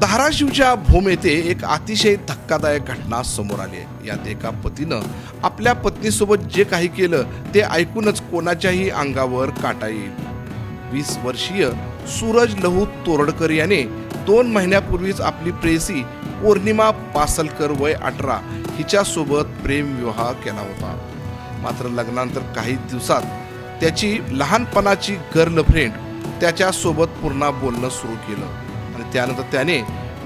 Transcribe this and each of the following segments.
धाराशिवच्या भूम येथे एक अतिशय धक्कादायक घटना समोर आली आहे. यात एका पतीनं आपल्या पत्नीसोबत जे काही केलं ते ऐकूनच कोणाच्याही अंगावर काटा येईल. वीस वर्षीय सूरज लहू तोरडकर याने दोन महिन्यापूर्वीच आपली प्रेयसी पौर्णिमा पासलकर वय अठरा हिच्यासोबत प्रेमविवाह केला होता. मात्र लग्नानंतर काही दिवसात त्याची लहानपणाची गर्लफ्रेंड त्याच्यासोबत पुन्हा बोलणं सुरू केलं. त्यानंतर त्याने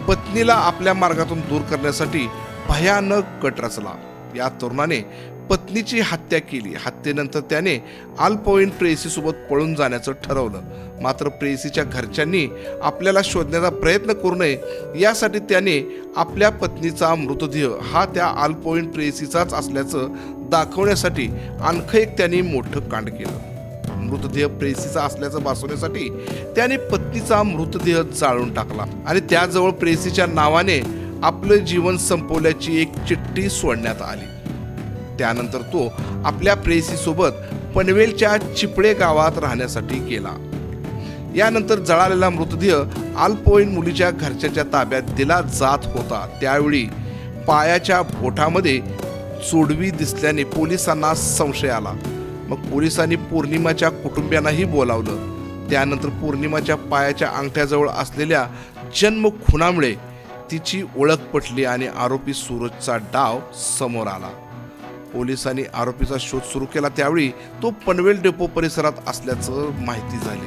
पत्नीला आपल्या मार्गातून दूर करण्यासाठी भयानक कट रचला. या तरुणाने पत्नीची हत्या केली. हत्येनंतर त्याने अल्पवयीन प्रेयसीसोबत पळून जाण्याचं ठरवलं. मात्र प्रेयसीच्या घरच्यांनी आपल्याला शोधण्याचा प्रयत्न करू नये यासाठी त्याने आपल्या पत्नीचा मृतदेह हा त्या अल्पवयीन प्रेयसीचाच असल्याचं दाखवण्यासाठी आणखं एक त्यांनी मोठं कांड केलं. मृतदेह प्रेसीचा असल्याचं भासवण्यासाठी त्याने पत्नीचा मृतदेह जाळून टाकला. आणि त्याजवळ प्रेसीच्या नावाने आपलं जीवन संपवल्याची एक चिठ्ठी सोडण्यात आली. त्यानंतर तो आपल्या प्रेसीसोबत पनवेलच्या चिपळे गावात राहण्यासाठी गेला. यानंतर जळालेला मृतदेह अल्पवयीन मुलीच्या घरच्याच्या ताब्यात दिला जात होता. त्यावेळी पायाच्या बोटामध्ये चोडवी दिसल्याने पोलिसांना संशय आला. मग पोलिसांनी पौर्णिमाच्या कुटुंबियांनाही बोलावलं. त्यानंतर पौर्णिमाच्या पायाच्या अंगठ्याजवळ असलेल्या जन्म खुणामुळे तिची ओळख पटली आणि आरोपी सूरजचा डाव समोर आला. पोलिसांनी आरोपीचा शोध सुरू केला. त्यावेळी तो पनवेल डेपो परिसरात असल्याचं माहिती झाली.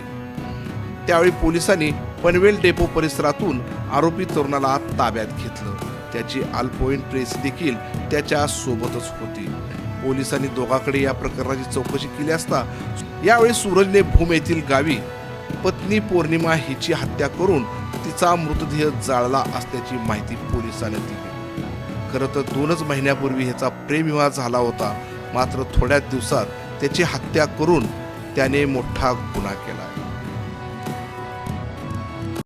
त्यावेळी पोलिसांनी पनवेल डेपो परिसरातून आरोपी तरुणाला ताब्यात घेतलं. त्याची अल्पवयीन प्रेस देखील त्याच्या सोबतच होती. पोलिसांनी दोघांकडे या प्रकरणाची चौकशी केली असता यावेळी सूरजने भूम येथील गावी पत्नी पौर्णिमा हिची हत्या करून तिचा मृतदेह जाळला असल्याची माहिती पोलिसांनी दिली. खरं तर दोनच महिन्यापूर्वी ह्याचा प्रेमविवाह झाला होता. मात्र थोड्याच दिवसात त्याची हत्या करून त्याने मोठा गुन्हा केला.